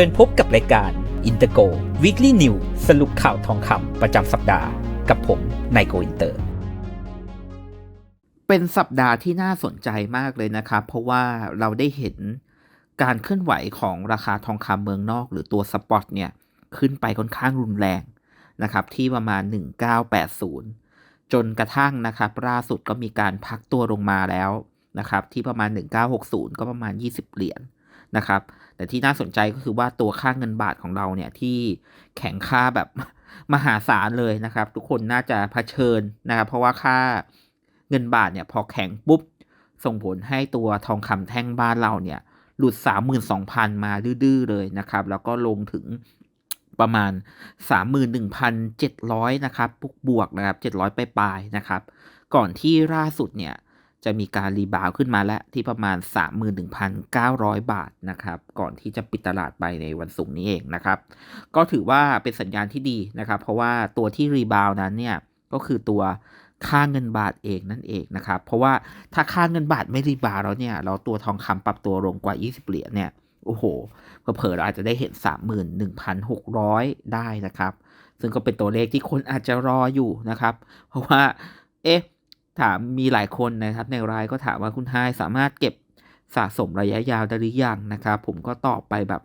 ชิญพบกับรายการ i n t e r g o Weekly News สรุปข่าวทองคำประจำสัปดาห์กับผมนายโกอินเตอร์ เป็นสัปดาห์ที่น่าสนใจมากเลยนะครับ เพราะว่าเราได้เห็นการเคลื่อนไหวของราคาทองคำเมืองนอก หรือตัวสปอตเนี่ยขึ้นไปค่อนข้างรุนแรงนะครับ ที่ประมาณ 1980 จนกระทั่งนะครับล่าสุดก็มีการพักตัวลงมาแล้วนะครับ ที่ประมาณ 1960 ก็ประมาณ 20 เหรียญ นะครับ แต่ที่น่าสนใจก็คือว่าตัวค่าเงินบาทของเราเนี่ยที่แข็งค่าแบบมหาศาลเลยนะครับ ทุกคนน่าจะเผชิญนะครับ เพราะว่าค่าเงินบาทเนี่ยพอแข็งปุ๊บ ส่งผลให้ตัวทองคำแท่งบ้านเราเนี่ยหลุด 32,000 มาดื้อๆเลยนะครับ แล้วก็ลงถึงประมาณ 31,700 นะครับบวกบวกนะครับ 700ปลายๆนะครับ ก่อนที่ล่าสุดเนี่ย จะมีการรีบาวขึ้นมาแล้วที่ประมาณ 31,900 บาทนะครับ ก่อนที่จะปิดตลาดไปในวันศุกร์นี้เองนะครับ ก็ถือว่าเป็นสัญญาณที่ดีนะครับ เพราะว่าตัวที่รีบาวนั้นเนี่ยก็คือตัวค่าเงินบาทเองนั่นเองนะครับ เพราะว่าถ้าค่าเงินบาทไม่รีบาวแล้วเนี่ย เราตัวทองคำปรับตัวลงกว่า 20 เหรียญเนี่ยโอ้โหเผลอเราอาจจะได้เห็น 31,600 ได้นะครับ ซึ่งก็เป็นตัวเลขที่คนอาจจะรออยู่นะครับ เพราะว่า เอ๊ะ ถามมีหลายคนนะครับในรายก็ถามว่าคุณไฮสามารถเก็บสะสมระยะยาวได้หรือยังนะครับ ผมก็ตอบไปแบบ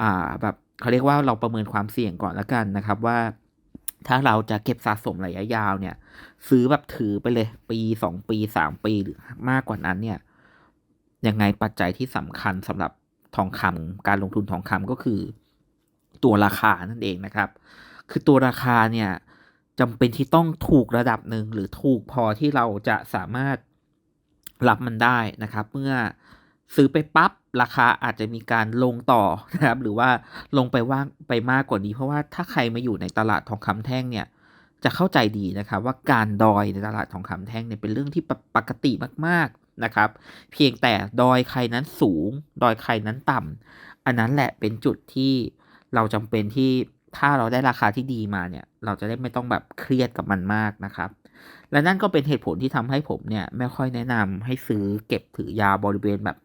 อ่าแบบเขาเรียกว่าเราประเมินความเสี่ยงก่อนแล้วกันนะครับว่า ถ้าเราจะเก็บสะสมระยะยาวเนี่ย ซื้อแบบถือไปเลยปีสองปีสามปีหรือมากกว่านั้นเนี่ยยังไงปัจจัยที่สำคัญสำหรับทองคำการลงทุนทองคำก็คือ ตัวราคานั่นเองนะครับ คือตัวราคาเนี่ย จำเป็นที่ต้องถูกระดับหนึ่งหรือถูกพอที่เราจะสามารถรับมันได้นะครับ เมื่อซื้อไปปั๊บราคาอาจจะมีการลงต่อนะครับ หรือว่าลงไปว่างไปมากกว่านี้ เพราะว่าถ้าใครมาอยู่ในตลาดทองคำแท่งเนี่ย จะเข้าใจดีนะครับ ว่าการดอยในตลาดทองคำแท่งเนี่ยเป็นเรื่องที่ปกติมากๆนะครับ เพียงแต่ดอยใครนั้นสูง ดอยใครนั้นต่ำอันนั้นแหละเป็นจุดที่เราจำเป็นที่ ถ้าเราได้ราคาที่ดีมาเนี่ย เราจะได้ไม่ต้องแบบเครียดกับมันมากนะครับ และนั่นก็เป็นเหตุผลที่ทำให้ผมเนี่ยไม่ค่อยแนะนำให้ซื้อเก็บถือยาวบริเวณแบบ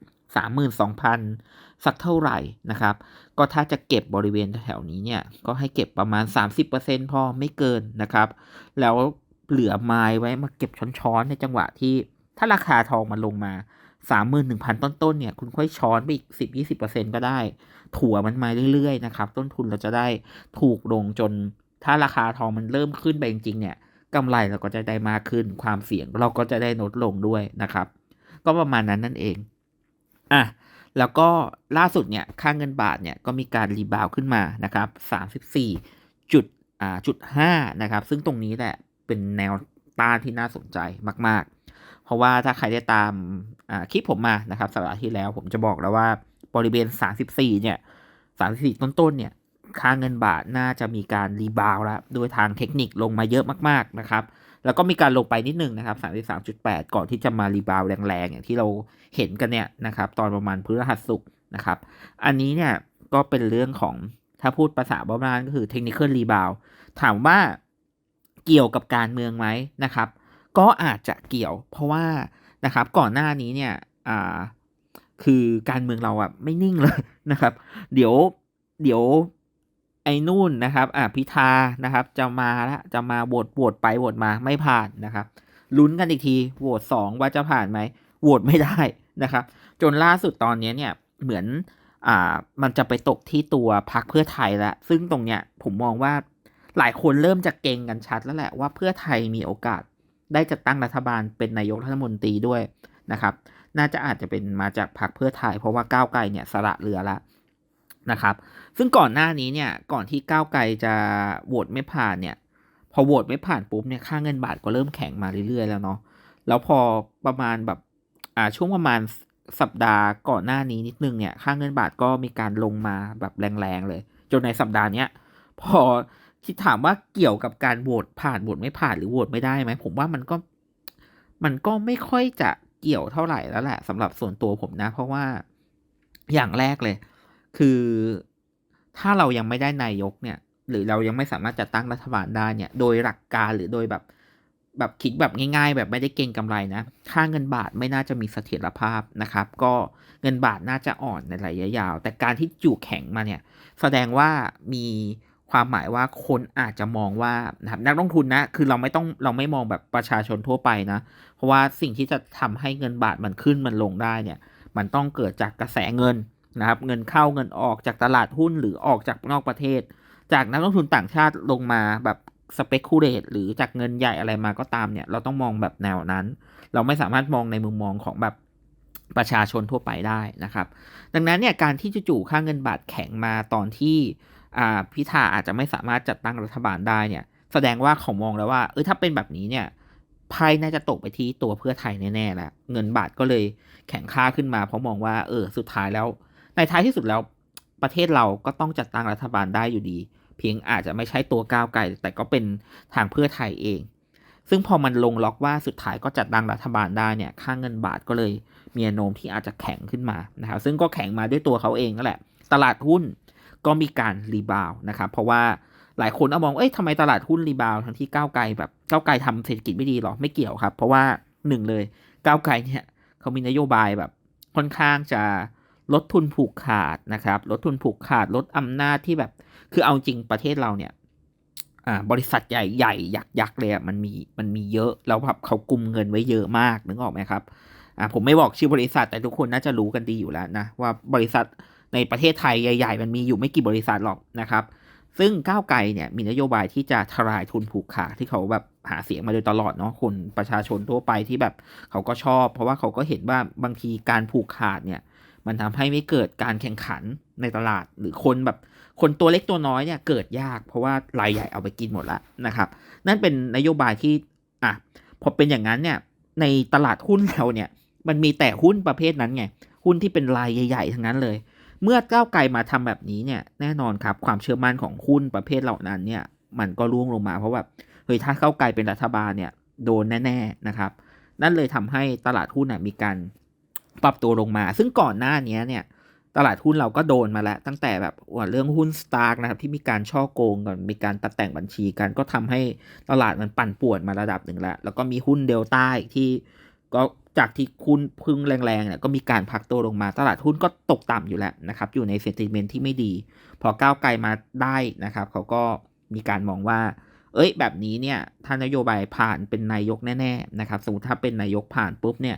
32,000 สักเท่าไหร่นะครับ ก็ถ้าจะเก็บบริเวณแถวนี้เนี่ย ก็ให้เก็บประมาณ 30%พอไม่เกินนะครับ แล้วเหลือไม้ไว้มาเก็บช้อนๆในจังหวะที่ถ้าราคาทองมันลงมา 31,000ต้นๆเนี่ยคุณค่อยช้อนไปอีก10-20%ก็ได้ ถั่วมันมาเรื่อยๆนะครับ ต้นทุนเราจะได้ถูกลงจน ถ้าราคาทองมันเริ่มขึ้นไปจริงๆเนี่ยกำไรเราก็จะได้มากขึ้น ความเสี่ยงเราก็จะได้ลดลงด้วยนะครับ ก็ประมาณนั้นนั่นเองอะแล้วก็ล่าสุดเนี่ยค่าเงินบาทเนี่ยก็มีการรีบาวขึ้นมานะครับ34จุดอ่าจุดห้านะครับ ซึ่งตรงนี้แหละเป็นแนวต้านที่น่าสนใจมากๆ เพราะว่าถ้าใครได้ตามคลิปผมมานะครับสัปดาห์ที่แล้วผมจะบอกแล้วว่าบริเวณ 34 เนี่ย 34 ต้นๆ เนี่ย ค่าเงินบาทน่าจะมีการรีบาวแล้วด้วยทางเทคนิคลงมาเยอะมากๆ นะครับ แล้วก็มีการลงไปนิดนึงนะครับ 33.8 ก่อนที่จะมารีบาวแรงๆ อย่างที่เราเห็นกันเนี่ยนะครับ ตอนประมาณพฤหัสศุกร์นะครับ อันนี้เนี่ยก็เป็นเรื่องของถ้าพูดภาษาบ้านก็คือเทคนิคอลรีบาว ถามว่าเกี่ยวกับการเมืองไหมนะครับ ก็อาจจะเกี่ยว เพราะว่านะครับก่อนหน้านี้เนี่ยอ่าคือการเมืองเราอะไม่นิ่งเลยนะครับ เดี๋ยวเดี๋ยวไอ้นู่นนะครับอ่าพิธานะครับ จะมาแล้วจะมาโหวตโหวตไปโหวตมาไม่ผ่านนะครับลุ้นกันอีกทีโหวตสองว่าจะผ่านไหมโหวตไม่ได้นะครับ จนล่าสุดตอนนี้เนี่ยเหมือนอ่ามันจะไปตกที่ตัวพักเพื่อไทยล้วซึ่งตรงเนี้ยผมมองว่าหลายคนเริ่มจะเก่งกันชัดแล้วแหละว่าเพื่อไทยมีโอกาส ได้จัดตั้งรัฐบาลเป็นนายกรัฐมนตรีด้วยนะครับ น่าจะอาจจะเป็นมาจากพรรคเพื่อไทยเพราะว่าก้าวไกลเนี่ยสละเรือละนะครับ ซึ่งก่อนหน้านี้เนี่ยก่อนที่ก้าวไกลจะโหวตไม่ผ่านเนี่ยพอโหวตไม่ผ่านปุ๊บเนี่ยค่าเงินบาทก็เริ่มแข็งมาเรื่อยๆแล้วเนาะแล้วพอประมาณแบบอ่าช่วงประมาณสัปดาห์ก่อนหน้านี้นิดนึงเนี่ยค่าเงินบาทก็มีการลงมาแบบแรงๆเลย จนในสัปดาห์เนี้ยพอ ที่ถามว่าเกี่ยวกับการโหวตผ่านโหวตไม่ผ่านหรือโหวตไม่ได้ไหมผมว่ามันก็ มันก็ไม่ค่อยจะเกี่ยวเท่าไหร่แล้วแหละสำหรับส่วนตัวผมนะ เพราะว่าอย่างแรกเลย คือถ้าเรายังไม่ได้นายกเนี่ย หรือเรายังไม่สามารถจัดตั้งรัฐบาลได้เนี่ย โดยหลักการหรือโดยแบบแบบคิดแบบง่าย ๆ แบบไม่ได้เก่งกำไรนะ ค่าเงินบาทไม่น่าจะมีเสถียรภาพนะครับ ก็เงินบาทน่าจะอ่อนในระยะยาว แต่การที่จู่แข็งมาเนี่ย แสดงว่ามี ความหมายว่าคนอาจจะมองว่านะครับนักลงทุนนะคือเราไม่ต้องเราไม่มองแบบประชาชนทั่วไปนะเพราะว่าสิ่งที่จะทำให้เงินบาทมันขึ้นมันลงได้เนี่ยมันต้องเกิดจากกระแสเงินนะครับเงินเข้าเงินออกจากตลาดหุ้นหรือออกจากนอกประเทศ จากนักลงทุนต่างชาติลงมาแบบสเปกุเลตหรือจากเงินใหญ่อะไรมาก็ตามเนี่ยเราต้องมองแบบแนวนั้น เราไม่สามารถมองในมุมมองของแบบประชาชนทั่วไปได้นะครับ ดังนั้นเนี่ยการที่จู่ๆค่าเงินบาทแข็งมาตอนที่ พิธาอาจจะไม่สามารถจัดตั้งรัฐบาลได้เนี่ย แสดงว่าเขามองแล้วว่า เออถ้าเป็นแบบนี้เนี่ยไพ่น่าจะตกไปที่ตัวเพื่อไทยแน่ๆแหละเงินบาทก็เลยแข็งค่าขึ้นมา เพราะมองว่า เออ สุดท้ายแล้ว ในท้ายที่สุดแล้วประเทศเราก็ต้องจัดตั้งรัฐบาลได้อยู่ดี เพียงอาจจะไม่ใช่ตัวก้าวไกลแต่ก็เป็นทางเพื่อไทยเอง ซึ่งพอมันลงล็อกว่าสุดท้ายก็จัดตั้งรัฐบาลได้เนี่ย ค่าเงินบาทก็เลยมีแนวโน้มที่อาจจะแข็งขึ้นมานะครับซึ่งก็แข็งมาด้วยตัวเขาเองนั่นแหละ ตลาดหุ้น ก็มีการรีบาวนะครับเพราะว่าหลายคนเอามอง เอ้ยทำไมตลาดหุ้นรีบาวทั้งที่ก้าวไกลแบบก้าวไกลทำเศรษฐกิจไม่ดีหรอ ไม่เกี่ยวครับ เพราะว่าหนึ่งเลยก้าวไกลเนี่ยเขามีนโยบายแบบค่อนข้างจะลดทุนผูกขาดนะครับ ลดทุนผูกขาด ลดอำนาจที่แบบ คือเอาจริงประเทศเราเนี่ยบริษัทใหญ่ใหญ่ยักษ์ยักษ์เลยมันมีมันมีเยอะ แล้วแบบเขากุมเงินไว้เยอะมากนึกออกไหมครับผมไม่บอกชื่อบริษัทแต่ทุกคนน่าจะรู้กันดีอยู่แล้วนะว่าบริษัท ในประเทศไทยใหญ่ ๆ มันมีอยู่ไม่กี่บริษัทหรอกนะครับ ซึ่งก้าวไกลเนี่ยมีนโยบายที่จะทลายทุนผูกขาดที่เขาแบบหาเสียงมาโดยตลอดเนาะคนประชาชนทั่วไปที่แบบเขาก็ชอบ เพราะว่าเขาก็เห็นว่าบางทีการผูกขาดเนี่ยมันทำให้ไม่เกิดการแข่งขันในตลาด หรือคนแบบคนตัวเล็กตัวน้อยเนี่ยเกิดยากเพราะว่ารายใหญ่เอาไปกินหมดแล้วนะครับ นั่นเป็นนโยบายที่อะพอเป็นอย่างนั้นเนี่ยในตลาดหุ้นเราเนี่ยมันมีแต่หุ้นประเภทนั้นไงหุ้นที่เป็นรายใหญ่ ๆ ทั้งนั้นเลย เมื่อก้าวไกลมาทำแบบนี้เนี่ยแน่นอนครับความเชื่อมั่นของหุ้นประเภทเหล่านั้นเนี่ยมันก็ร่วงลงมาเพราะว่าเฮ้ยถ้าก้าวไกลเป็นรัฐบาลเนี่ยโดนแน่ๆนะครับ นั่นเลยทำให้ตลาดหุ้นมีการปรับตัวลงมา ซึ่งก่อนหน้านี้เนี่ยตลาดหุ้นเราก็โดนมาแล้ว ตั้งแต่แบบว่าเรื่องหุ้นสตาร์กนะครับที่มีการช่อโกงก่อนมีการตัดแต่งบัญชีกันก็ทำให้ตลาดมันปั่นป่วนมาระดับหนึ่งแล้ว แล้วก็มีหุ้นเดลต้าอีกที่ ก็จากที่คุณพึ่งแรงๆเนี่ยก็มีการพักตัวลงมาตลาดหุ้นก็ตกต่ำอยู่แล้วนะครับ อยู่ในเซนติเมนต์ที่ไม่ดี พอก้าวไกลมาได้นะครับเขาก็มีการมองว่า เอ้ย แบบนี้เนี่ยถ้านโยบายผ่านเป็นนายกแน่ๆนะครับ สมมติถ้าเป็นนายกผ่านปุ๊บเนี่ย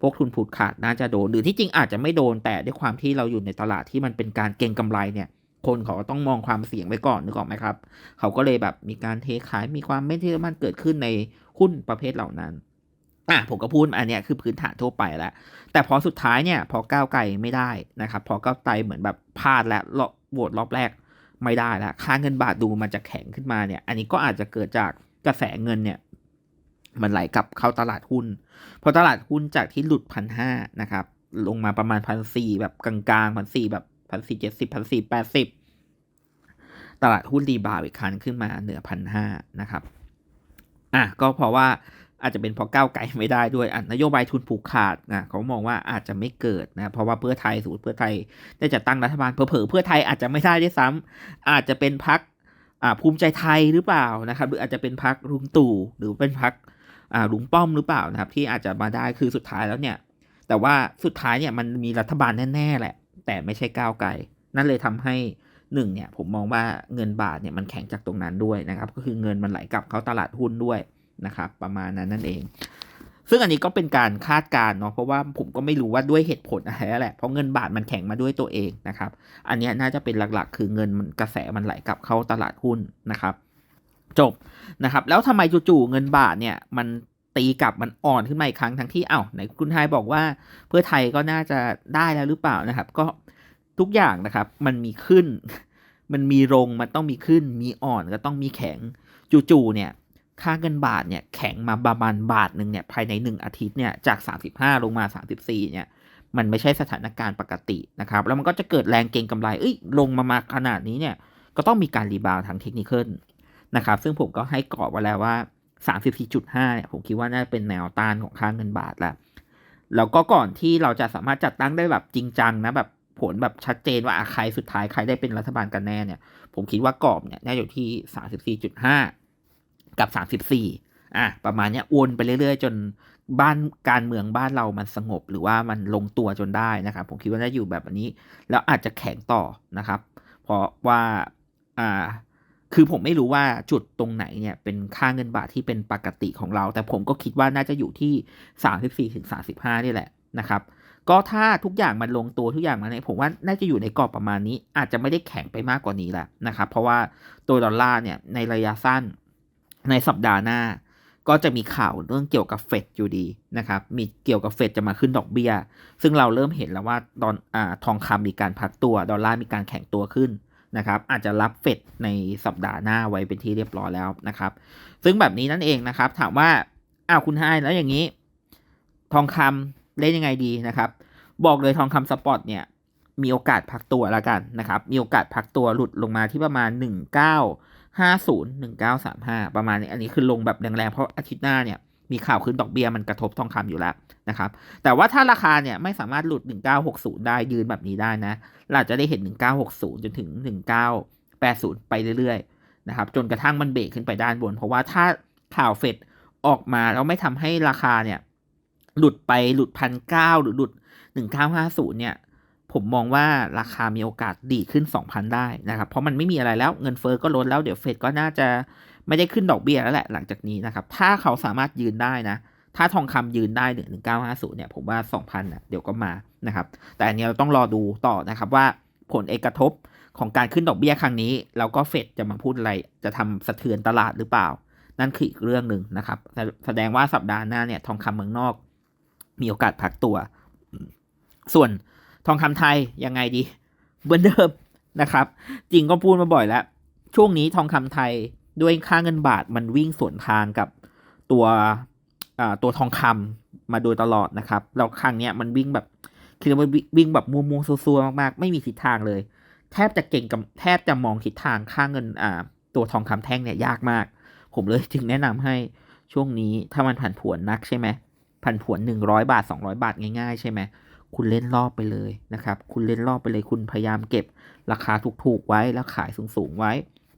พวกทุนผูดขาดน่าจะโดน หรือที่จริงอาจจะไม่โดนแต่ด้วยความที่เราอยู่ในตลาดที่มันเป็นการเก็งกำไรเนี่ย คนเขาก็ต้องมองความเสี่ยงไว้ก่อนนึกออกไหมครับ เขาก็เลยแบบมีการเทขายมีความไม่เชื่อมั่นเกิดขึ้นในหุ้นประเภทเหล่านั้น อะผมก็พูดอันเนี้ยคือพื้นฐานทั่วไปแล้ว แต่พอสุดท้ายเนี่ย พอก้าวไกลไม่ได้นะครับ พอก้าวไกลเหมือนแบบพลาดแล้วรอบโหวตรอบแรกไม่ได้แล้วค่าเงินบาทดูมันจะแข็งขึ้นมาเนี่ย อันนี้ก็อาจจะเกิดจากกระแสเงินเนี่ย มันไหลกลับเข้าตลาดหุ้น พอตลาดหุ้นจากที่หลุดพันห้านะครับ ลงมาประมาณพันสี่แบบกลางๆพันสี่แบบพันสี่เจ็ดสิบพันสี่แปดสิบตลาดหุ้นรีบาวอีกครั้งขึ้นมาเหนือพันห้านะครับ อะก็เพราะว่า อาจจะเป็นเพราะก้าวไกลไม่ได้ด้วยอะนโยบายทุนผูกขาดนะเขามองว่าอาจจะไม่เกิดนะเพราะว่าเพื่อไทยสูตรเพื่อไทยได้จะตั้งรัฐบาลเผลอเพื่อไทยอาจจะไม่ได้ด้วยซ้ำอาจจะเป็นพักอ่าภูมิใจไทยหรือเปล่านะครับ หรืออาจจะเป็นพักลุงตู่หรือเป็นพักอ่าลุงป้อมหรือเปล่านะครับ ที่อาจจะมาได้คือสุดท้ายแล้วเนี่ย แต่ว่าสุดท้ายเนี่ยมันมีรัฐบาลแน่ ๆ แหละ แต่ไม่ใช่ก้าวไกลนั่นเลยทำให้หนึ่งเนี่ยผมมองว่าเงินบาทเนี่ยมันแข็งจากตรงนั้นด้วยนะครับ ก็คือเงินมันไหลกลับเข้าตลาดหุ้นด้วย นะครับประมาณนั้นนั่นเอง ซึ่งอันนี้ก็เป็นการคาดการณ์เนาะเพราะว่าผมก็ไม่รู้ว่าด้วยเหตุผลอะไรแหละเพราะเงินบาทมันแข็งมาด้วยตัวเองนะครับ อันนี้น่าจะเป็นหลักๆ คือเงินมันกระแสมันไหลกลับเข้าตลาดหุ้นนะครับ จบนะครับ แล้วทำไมจู่ๆเงินบาทเนี่ยมันตีกลับมันอ่อนขึ้นมาอีกครั้งทั้งที่เอ้าไหนคุณไทยบอกว่าเพื่อไทยก็น่าจะได้แล้วหรือเปล่านะครับ ก็ทุกอย่างนะครับ มันมีขึ้น มันมีลงมันต้องมีขึ้น มีอ่อนก็ต้องมีแข็งจู่ๆเนี่ย ค่าเงินบาทเนี่ยแข็งมาประมาณบาทหนึ่งเนี่ยภายในหนึ่งอาทิตย์เนี่ยจาก 35 ลงมา 34 เนี่ยมันไม่ใช่สถานการณ์ปกตินะครับแล้วมันก็จะเกิดแรงเก็งกำไรเอ้ยลงมามาขนาดนี้เนี่ยก็ต้องมีการรีบาวทางเทคนิคนะครับซึ่งผมก็ให้กรอบไว้แล้วว่า 34.5เนี่ยผมคิดว่าน่าเป็นแนวต้านของค่าเงินบาทแล้วแล้วก็ก่อนที่เราจะสามารถจัดตั้งได้แบบจริงจังนะแบบผลแบบชัดเจนว่าใครสุดท้ายใครได้เป็นรัฐบาลกันแน่เนี่ย ผมคิดว่ากรอบเนี่ยน่าอยู่ที่ 34.5 กับ 34อะประมาณเนี้ยวนไปเรื่อยๆ จนบ้านการเมืองบ้านเรามันสงบ หรือว่ามันลงตัวจนได้นะครับ ผมคิดว่าน่าอยู่แบบนี้ แล้วอาจจะแข็งต่อนะครับ เพราะว่าอ่าคือผมไม่รู้ว่าจุดตรงไหนเนี่ยเป็นค่าเงินบาทที่เป็นปกติของเรา แต่ผมก็คิดว่าน่าจะอยู่ที่สามสิบสี่ถึงสาสิบห้านี่แหละนะครับก็ถ้าทุกอย่างมันลงตัวทุกอย่างมันเนี่ยผมว่าน่าจะอยู่ในกรอบประมาณนี้ อาจจะไม่ได้แข็งไปมากกว่านี้แหละนะครับ เพราะว่าตัวดอลลาร์เนี่ยในระยะสั้น ในสัปดาห์หน้า ก็จะมีข่าวเรื่องเกี่ยวกับเฟดอยู่ดีนะครับ มีเกี่ยวกับเฟดจะมาขึ้นดอกเบี้ย ซึ่งเราเริ่มเห็นแล้วว่าตอนอ่าทองคำมีการพักตัว ดอลลาร์มีการแข็งตัวขึ้นนะครับ อาจจะรับเฟดในสัปดาห์หน้าไว้เป็นที่เรียบร้อยแล้วนะครับ ซึ่งแบบนี้นั่นเองนะครับ ถามว่าอ้าวคุณไฮแล้วอย่างนี้ ทองคำเล่นยังไงดีนะครับ บอกเลยทองคำสปอร์ตเนี่ยมีโอกาสพักตัวแล้วกันนะครับ มีโอกาสพักตัวหลุดลงมาที่ประมาณ 1950 1935ประมาณนี้ อันนี้คือลงแบบแรงๆ เพราะอาทิตย์หน้าเนี่ยมีข่าวขึ้นดอกเบีย้ยมันกระทบทองคำอยู่แล้วนะครับ แต่ว่าถ้าราคาเนี่ยไม่สามารถหลุด 1960 ได้ยืนแบบนี้ได้นะ เราจะได้เห็น 1960 จนถึง 1980 ไปเรื่อยๆนะครับ จนกระทั่งมันเบรกขึ้นไปด้านบน เพราะว่าถ้าข่าวเฟดออกมาแล้วไม่ทำให้ราคาเนี่ยหลุดไปหลุดพันเก้าหรือหลุด 1950 เนี่ย ผมมองว่าราคามีโอกาสดีขึ้น 2,000 ได้นะครับ เพราะมันไม่มีอะไรแล้วเงินเฟอ้อก็ลดแล้วเดี๋ยวเฟดก็น่าจะไม่ได้ขึ้นดอกเบี้ยแล้วแหละหลังจากนี้นะครับ ถ้าเขาสามารถยืนได้นะ ถ้าทองคำยืนได้หนึ่งหนึ่งเก้าห้าศูนย์เนี่ยผมว่า 2,000อะเดี๋ยวก็มานะครับ แต่อันนี้เราต้องรอดูต่อนะครับว่าผลเอกกระทบของการขึ้นดอกเบี้ยครั้งนี้แล้วก็เฟดจะมาพูดอะไรจะทำสะเทือนตลาดหรือเปล่า นั่นคืออีกเรื่องหนึ่งนะครับแสแสดงว่าสัปดาห์หน้าเนี่ยทองคำเมืองนอก มีโอกาสพักตัว ส่วน ทองคำไทยยังไงดีเหมือนเดิมนะครับ จริงก็พูดมาบ่อยแล้ว ช่วงนี้ทองคำไทยด้วยค่าเงินบาทมันวิ่งสวนทางกับตัวตัวทองคำมาโดยตลอดนะครับแล้วครั้งเนี้ยมันวิ่งแบบคือมันวิ่งแบบมัวมัวซัวๆมากๆ ไม่มีทิศทางเลย แทบจะเก่งกับแทบจะมองทิศทางค่าเงินอ่าตัวทองคำแท่งเนี่ยยากมาก ผมเลยจึงแนะนำให้ช่วงนี้ถ้ามันผันผวนนักใช่ไหมผันผวนหนึ่งร้อยบาทสองร้อยบาทง่ายๆ ใช่ไหม คุณเล่นรอบไปเลยนะครับ คุณเล่นรอบไปเลย คุณพยายามเก็บราคาถูกๆไว้แล้วขายสูงๆไว้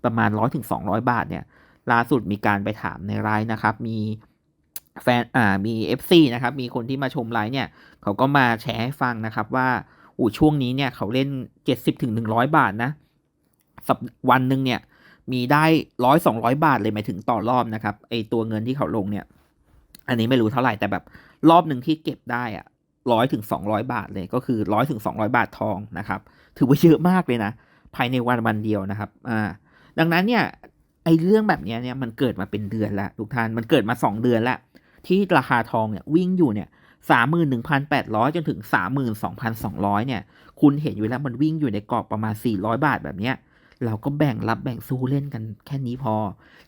ประมาณร้อยถึงสองร้อยบาทเนี่ยล่าสุดมีการไปถามในไลน์นะครับ มีแฟนอ่ามี FC นะครับ มีคนที่มาชมไลน์เนี่ย เขาก็มาแชร์ให้ฟังนะครับว่าอูช่วงนี้เนี่ยเขาเล่นเจ็ดสิบถึงหนึ่งร้อยบาทนะ สัปวันหนึ่งเนี่ย มีได้ร้อยสองร้อยบาทเลยหมายถึงต่อรอบนะครับไอตัวเงินที่เขาลงเนี่ย อันนี้ไม่รู้เท่าไหร่แต่แบบรอบหนึ่งที่เก็บได้อะ ร้อยถึงสองร้อยบาทเลยก็คือร้อยถึงสองร้อยบาททองนะครับ ถือว่าเยอะมากเลยนะ ภายในวันวันเดียวนะครับอ่าดังนั้นเนี่ยไอ้เรื่องแบบนี้เนี่ยมันเกิดมาเป็นเดือนล้วทุกท่านมันเกิดมาสองเดือนล้วที่ราคาทองเนี่ยวิ่งอยู่เนี่ยสามหมื่นหนึ่งพันแปดร้อยจนถึงสามหมื่นสองพันสองร้อยเนี่ย คุณเห็นอยู่แล้วมันวิ่งอยู่ในกรอบประมาณสี่ร้อยบาทแบบเนี้ยเราก็แบ่งรับแบ่งสู้เล่นกันแค่นี้พอ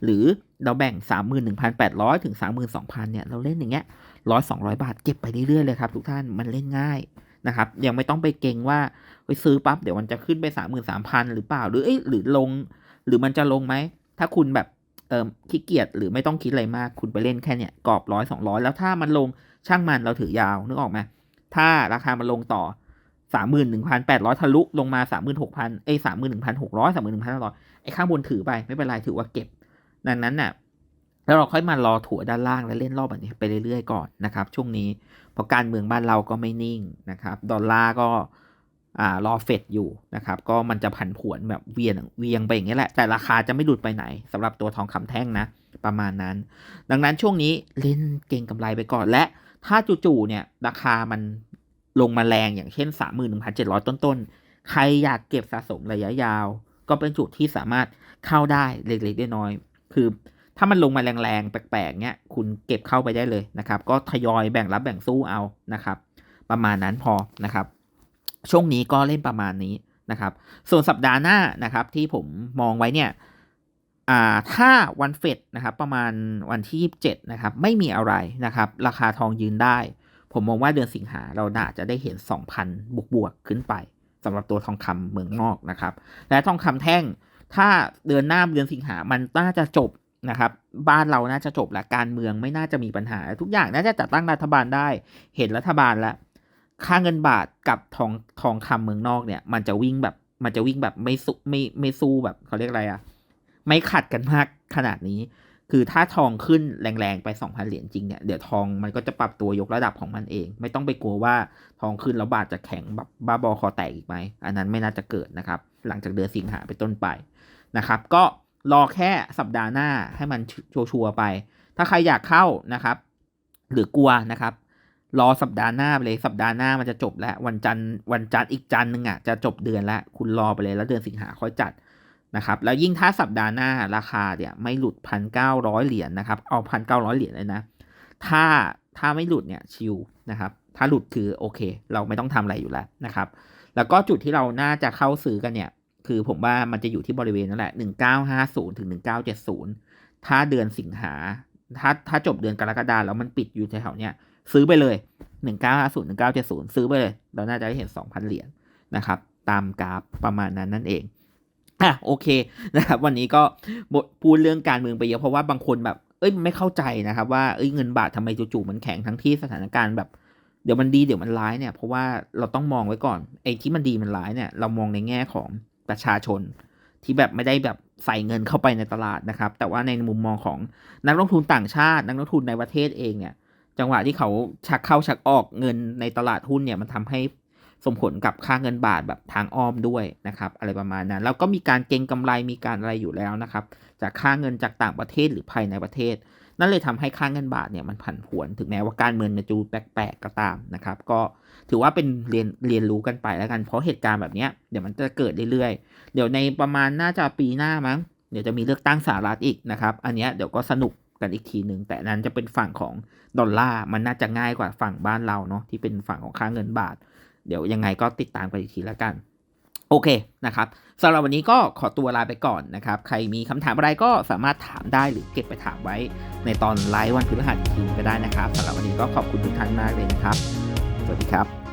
หรือเราแบ่งสามหมื่นหนึ่งพันแปดร้อยถึงสามหมื่นสองพันเนี่ย เราเล่นอย่างเงี้ย ร้อยสองร้อยบาทเก็บไปเรื่อยๆเลยครับทุกท่านมันเล่นง่ายนะครับ ยังไม่ต้องไปเก่งว่าไปซื้อปั๊บเดี๋ยวมันจะขึ้นไปสามหมื่นสามพันหรือเปล่า หรือเอ้ยหรือลง หรือมันจะลงไหม ถ้าคุณแบบเออขี้เกียจหรือไม่ต้องคิดอะไรมาก คุณไปเล่นแค่เนี่ยกรอบร้อยสองร้อยแล้วถ้ามันลงช่างมันเราถือยาวนึกออกไหมถ้าราคามันลงต่อสามหมื่นหนึ่งพันแปดร้อยทะลุลงมาสามหมื่นหกพันเอ้สามหมื่นหนึ่งพันหกร้อยสามหมื่นหนึ่งพันห้าร้อยไอ้ข้างบนถือไปไม่เป็นไรถือว่าเก็บ ดังนั้นน่ะ แล้วเราค่อยมารอถั่วด้านล่างแล้วเล่นรอบแบบนี้ไปเรื่อยๆก่อนนะครับ ช่วงนี้เพราะการเมืองบ้านเราก็ไม่นิ่งนะครับดอลลาร์ก็รอเฟดอยู่นะครับ ก็มันจะผันผวนแบบเวียนเวียงไปอย่างนี้แหละ แต่ราคาจะไม่หลุดไปไหนสำหรับตัวทองคำแท่งนะ ประมาณนั้น ดังนั้นช่วงนี้เล่นเก่งกำไรไปก่อนและถ้าจู่ๆเนี่ยราคามันลงมาแรงอย่างเช่น 31,700 ต้นๆ ใครอยากเก็บสะสมระยะยาว ก็เป็นจุดที่สามารถเข้าได้เล็กๆน้อยๆคือ ถ้ามันลงมาแรงๆ แปลกๆเนี้ยคุณเก็บเข้าไปได้เลยนะครับ ก็ทยอยแบ่งรับแบ่งสู้เอานะครับ ประมาณนั้นพอนะครับ ช่วงนี้ก็เล่นประมาณนี้นะครับ ส่วนสัปดาห์หน้านะครับที่ผมมองไว้เนี่ยอ่าถ้าวันเฟดนะครับประมาณวันที่ 27 นะครับ ไม่มีอะไรนะครับ ราคาทองยืนได้ ผมมองว่าเดือนสิงหาเราน่าจะได้เห็น 2,000 บวกบวกๆขึ้นไปสำหรับตัวทองคำเมืองนอกนะครับ และทองคำแท่งถ้าเดือนหน้าเดือนสิงหามันน่าจะจบ นะครับ บ้านเราน่าจะจบและการเมืองไม่น่าจะมีปัญหา ทุกอย่างน่าจะจัดตั้งรัฐบาลได้ เห็นรัฐบาลแล้วค่าเงินบาทกับทองทองคำเมืองนอกเนี่ย มันจะวิ่งแบบ มันจะวิ่งแบบไม่สู้ไม่ไม่สู้แบบเขาเรียกอะไรอะไม่ขัดกันมากขนาดนี้ คือถ้าทองขึ้นแรงๆไป2,000เหรียญจริงเนี่ยเดี๋ยวทองมันก็จะปรับตัวยกระดับของมันเอง ไม่ต้องไปกลัวว่าทองขึ้นแล้วบาทจะแข็งแบบบ้าบอคอแตกอีกไหมอันนั้นไม่น่าจะเกิดนะครับ หลังจากเดือนสิงหาไปนต้นไปนะครับ ก็ รอแค่สัปดาห์หน้าให้มันชัวร์ๆไป ถ้าใครอยากเข้านะครับ หรือกลัวนะครับ รอสัปดาห์หน้าไปเลยสัปดาห์หน้ามันจะจบแล้ว วันจันทร์วันจันทร์อีกจันทร์หนึ่งอะจะจบเดือนแล้ว คุณรอไปเลยแล้วเดือนสิงหาค่อยจัดนะครับ แล้วยิ่งถ้าสัปดาห์หน้าราคาเนี่ยไม่หลุดพันเก้าร้อยเหรียญนะครับ เอาพันเก้าร้อยเหรียญเลยนะ ถ้าถ้าไม่หลุดเนี่ยชิลนะครับ ถ้าหลุดคือโอเค เราไม่ต้องทำอะไรอยู่แล้วนะครับ แล้วก็จุดที่เราน่าจะเข้าซื้อกันเนี่ย คือผมว่ามันจะอยู่ที่บริเวณนั่นแหละ 1950 ถึง 1970 ถ้าเดือนสิงหา ถ้าถ้าจบเดือนกรกฎาแล้วมันปิดอยู่แถวเนี้ยซื้อไปเลย 1950 1970 ซื้อไปเลย เราน่าจะได้เห็น 2,000 เหรียญนะครับ ตามกราฟประมาณนั้นนั่นเองอะโอเคนะครับ วันนี้ก็บทพูดเรื่องการเมืองไปเยอะเพราะว่าบางคนแบบ เอ้ยไม่เข้าใจนะครับ ว่าเอ้ยเงินบาททำไมจู่ๆมันแข็งทั้งที่สถานการณ์แบบเดี๋ยวมันดีเดี๋ยวมันร้ายเนี่ยเพราะว่าเราต้องมองไว้ก่อนไอ้ที่มันดีมันร้ายเนี่ยเรามองในแง่ของ ประชาชน ที่แบบไม่ได้แบบใส่เงินเข้าไปในตลาดนะครับ แต่ว่าในมุมมองของนักลงทุนต่างชาติ นักลงทุนในประเทศเองเนี่ย จังหวะที่เขาชักเข้าชักออกเงินในตลาดหุ้นเนี่ยมันทำให้ส่งผลกับค่าเงินบาทแบบทางอ้อมด้วยนะครับ อะไรประมาณนั้นแล้วก็มีการเก็งกำไรมีการอะไรอยู่แล้วนะครับ จากค่าเงินจากต่างประเทศหรือภายในประเทศ นั่นเลยทำให้ค่าเงินบาทเนี่ยมันผันผวนถึงแม้ว่าการเมืองจะจูแปลกๆก็ตามนะครับ ก็ ถือว่าเป็นเรียนเรียนรู้กันไปแล้วกัน เพราะเหตุการณ์แบบเนี้ยเดี๋ยวมันจะเกิดเรื่อยๆ เดี๋ยวในประมาณน่าจะปีหน้ามั้ง เดี๋ยวจะมีเลือกตั้งสหรัฐอีกนะครับ อันเนี้ยเดี๋ยวก็สนุกกันอีกทีหนึ่งแต่นั้นจะเป็นฝั่งของดอลลาร์มันน่าจะง่ายกว่าฝั่งบ้านเราเนาะที่เป็นฝั่งของค่าเงินบาท เดี๋ยวยังไงก็ติดตามกันอีกทีแล้วกันโอเคนะครับสำหรับวันนี้ก็ขอตัวลาไปก่อนนะครับ ใครมีคำถามอะไรก็สามารถถามได้หรือเก็บไปถามไว้ในตอนไลฟ์วันพฤหัสอีกทีก็ได้นะครับสำหรับวันนี้ก็ขอบคุณทุกท่านมากเลยนะครับ สวัสดีครับ